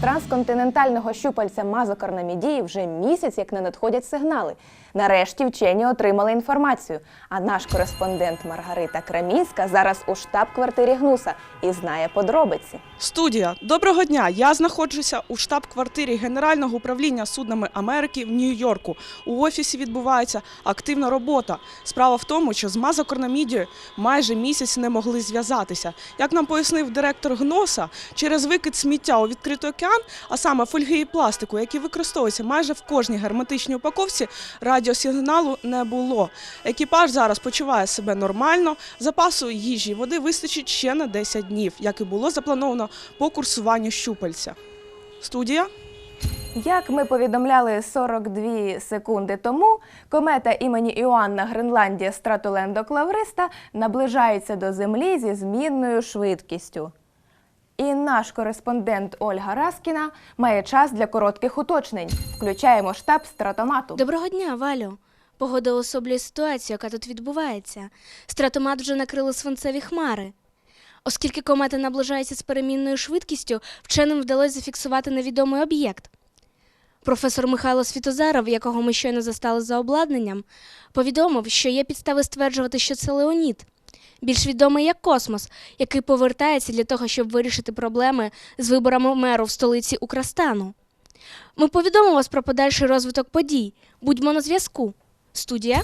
трансконтинентального щупальця мазокарнамідії вже місяць, як не надходять сигнали. Нарешті вчені отримали інформацію. А наш кореспондент Маргарита Крамінська зараз у штаб-квартирі Гнуса і знає подробиці. Студія, доброго дня. Я знаходжуся у штаб-квартирі Генерального управління суднами Америки в Нью-Йорку. У офісі відбувається активна робота. Справа в тому, що з мазокарнамідією майже місяць не могли зв'язатися. Як нам пояснив директор ГНОСа, через викид сміття у відкритий океан, а саме фольги і пластику, які використовуються майже в кожній герметичній упаковці, радіосигналу не було. Екіпаж зараз почуває себе нормально. Запасу їжі і води вистачить ще на 10 днів, як і було заплановано по курсуванню щупальця. Студія. Як ми повідомляли 42 секунди тому, комета імені Іоанна Гренландія Стратулендо Клавриста наближається до Землі зі змінною швидкістю. І наш кореспондент Ольга Раскіна має час для коротких уточнень. Включаємо штаб стратомату. Доброго дня, Валю. Погода особлює ситуацію, яка тут відбувається. Стратомат вже накрили свинцеві хмари. Оскільки комета наближається з перемінною швидкістю, вченим вдалося зафіксувати невідомий об'єкт. Професор Михайло Світозаров, якого ми щойно застали за обладнанням, повідомив, що є підстави стверджувати, що це Леонід, більш відомий як космос, який повертається для того, щоб вирішити проблеми з виборами меру в столиці Украстану. Ми повідомимо вас про подальший розвиток подій. Будьмо на зв'язку. Студія.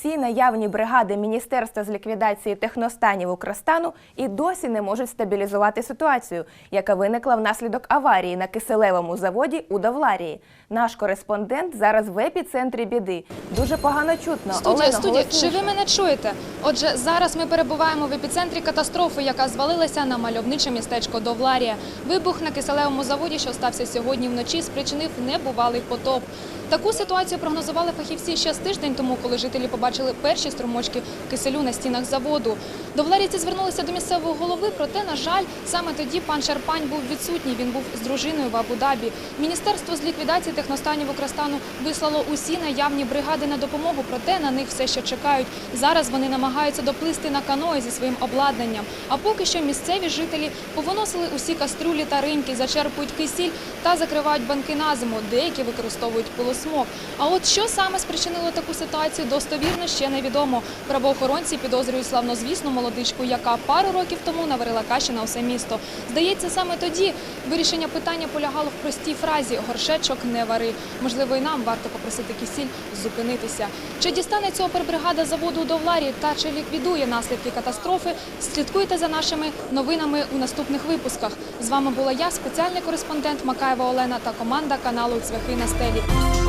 Всі наявні бригади Міністерства з ліквідації техностанів Укрстану і досі не можуть стабілізувати ситуацію, яка виникла внаслідок аварії на киселевому заводі у Давларії. Наш кореспондент зараз в епіцентрі біди. Дуже погано чутно. Студія, студія, голосніше. чи ви мене чуєте? Отже, зараз ми перебуваємо в епіцентрі катастрофи, яка звалилася на мальовниче містечко Довларія. Вибух на киселевому заводі, що стався сьогодні вночі, спричинив небувалий потоп. Таку ситуацію прогнозували фахівці ще з тиждень тому, коли жителі побачили перші струмочки киселю на стінах заводу. До Довларійці звернулися до місцевого голови, проте, на жаль, саме тоді пан Шерпань був відсутній. Він був з дружиною в Абу-Дабі. Міністерство з ліквідації техностанів Украстану вислало усі наявні бригади на допомогу, проте на них все ще чекають. Зараз вони намагаються доплисти на каної зі своїм обладнанням. А поки що місцеві жителі повиносили усі каструлі та риньки, зачерпують кисіль та закривають банки на зиму. Деякі використовують пилосмок. А от що саме спричинило таку ситуацію, достовірно ще невідомо. Правоохоронці підозрюють славнозвісну молодичку, яка пару років тому наварила каші на все місто. Здається, саме тоді вирішення питання полягало в простій фразі горшечок не вари. Можливо, і нам варто попросити кисіль зупинитися. Чи дістанеться опербригада заводу у Довларі та чи ліквідує наслідки катастрофи? Слідкуйте за нашими новинами у наступних випусках. З вами була я, спеціальний кореспондент Макаєва Олена та команда каналу Цвяхи на стелі.